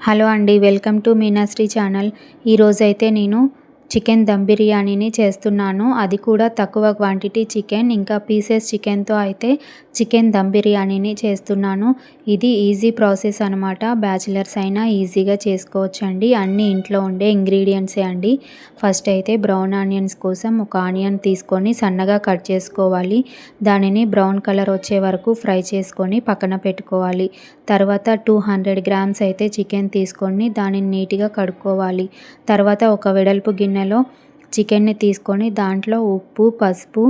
Hello అండి welcome to Meenasri channel. ఈరోజైతే నేను చికెన్ దమ్ బిర్యానీని చేస్తున్నాను. అది కూడా తక్కువ క్వాంటిటీ చికెన్ ఇంకా పీసెస్ చికెన్తో అయితే చికెన్ దమ్ బిర్యానీని చేస్తున్నాను. ఇది ఈజీ ప్రాసెస్ అనమాట బ్యాచిలర్స్ అయినా ఈజీగా చేసుకోవచ్చు అండి అన్ని ఇంట్లో ఉండే ఇంగ్రీడియంట్సే అండి. ఫస్ట్ అయితే బ్రౌన్ ఆనియన్స్ కోసం ఒక ఆనియన్ తీసుకొని సన్నగా కట్ చేసుకోవాలి. దానిని బ్రౌన్ కలర్ వచ్చే వరకు ఫ్రై చేసుకొని పక్కన పెట్టుకోవాలి. తర్వాత టూ హండ్రెడ్ గ్రామ్స్ అయితే చికెన్ తీసుకొని దానిని నీట్గా కడుక్కోవాలి. తర్వాత ఒక వెడల్పు గిన్నె గిన్నెలో చికెన్ని తీసుకొని దాంట్లో ఉప్పు పసుపు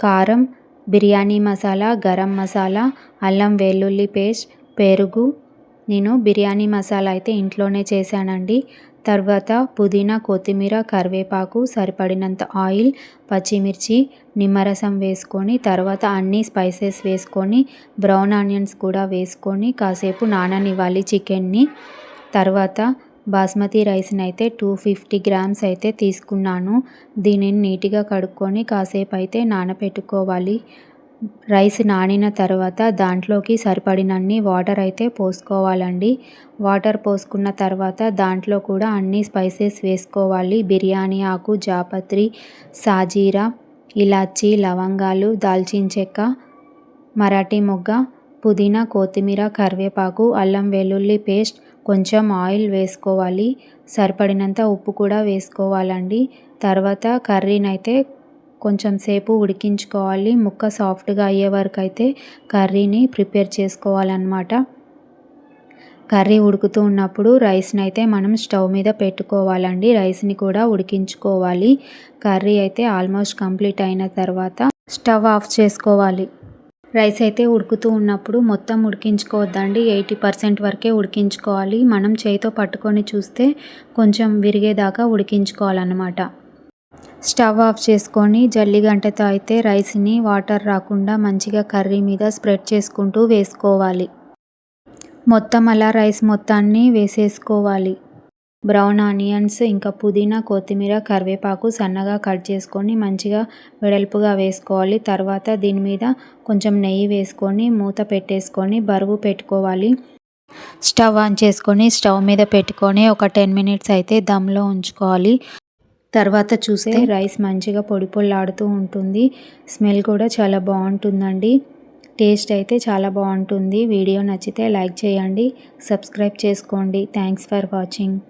కారం బిర్యానీ మసాలా గరం మసాలా అల్లం వెల్లుల్లి పేస్ట్ పెరుగు. నేను బిర్యానీ మసాలా అయితే ఇంట్లోనే చేశానండి. తర్వాత పుదీనా కొత్తిమీర కరివేపాకు సరిపడినంత ఆయిల్ పచ్చిమిర్చి నిమ్మరసం వేసుకొని తర్వాత అన్ని స్పైసెస్ వేసుకొని బ్రౌన్ ఆనియన్స్ కూడా వేసుకొని కాసేపు నాననివ్వాలి చికెన్ని. తర్వాత బాస్మతి రైస్ని అయితే టూ ఫిఫ్టీ గ్రామ్స్ అయితే తీసుకున్నాను. దీనిని నీట్గా కడుక్కొని కాసేపు అయితే నానబెట్టుకోవాలి రైస్ నానిన తర్వాత దాంట్లోకి సరిపడినన్ని వాటర్ అయితే పోసుకోవాలండి. వాటర్ పోసుకున్న తర్వాత దాంట్లో కూడా అన్ని స్పైసెస్ వేసుకోవాలి. బిర్యానీ ఆకు జాపత్రి సాజీరా ఇలాచి లవంగాలు దాల్చిన చెక్క మరాఠీ మొగ్గ పుదీనా కొత్తిమీర కరివేపాకు అల్లం వెల్లుల్లి పేస్ట్ కొంచెం ఆయిల్ వేసుకోవాలి. సరిపడినంత ఉప్పు కూడా వేసుకోవాలండి. తర్వాత కర్రీని అయితే కొంచెం సేపు ఉడికించుకోవాలి. ముక్క సాఫ్ట్గా అయ్యే వరకు అయితే కర్రీని ప్రిపేర్ చేసుకోవాలన్నమాట. కర్రీ ఉడుకుతూ ఉన్నప్పుడు రైస్ని అయితే మనం స్టవ్ మీద పెట్టుకోవాలండి. రైస్ని కూడా ఉడికించుకోవాలి. కర్రీ అయితే ఆల్మోస్ట్ కంప్లీట్ అయిన తర్వాత స్టవ్ ఆఫ్ చేసుకోవాలి. రైస్ అయితే ఉడుకుతూ ఉన్నప్పుడు మొత్తం ఉడికించుకోవద్దండి. ఎయిటీ పర్సెంట్ వరకే ఉడికించుకోవాలి. మనం చేతితో పట్టుకొని చూస్తే కొంచెం విరిగేదాకా ఉడికించుకోవాలన్నమాట. స్టవ్ ఆఫ్ చేసుకొని జల్లిగంటతో అయితే రైస్ని వాటర్ రాకుండా మంచిగా కర్రీ మీద స్ప్రెడ్ చేసుకుంటూ వేసుకోవాలి. మొత్తం అలా రైస్ మొత్తాన్ని వేసేసుకోవాలి. బ్రౌన్ ఆనియన్స్ ఇంకా పుదీనా కొత్తిమీర కరివేపాకు సన్నగా కట్ చేసుకొని మంచిగా వెడల్పుగా వేసుకోవాలి. తర్వాత దీని మీద కొంచెం నెయ్యి వేసుకొని మూత పెట్టేసుకొని బరువు పెట్టుకోవాలి. స్టవ్ ఆన్ చేసుకొని స్టవ్ మీద పెట్టుకొని ఒక టెన్ మినిట్స్ అయితే దమ్లో ఉంచుకోవాలి. తర్వాత చూస్తే రైస్ మంచిగా పొడి పొల్లాడుతూ ఉంటుంది. స్మెల్ కూడా చాలా బాగుంటుందండి. టేస్ట్ అయితే చాలా బాగుంటుంది. వీడియో నచ్చితే లైక్ చేయండి సబ్స్క్రైబ్ చేసుకోండి. Thanks for watching.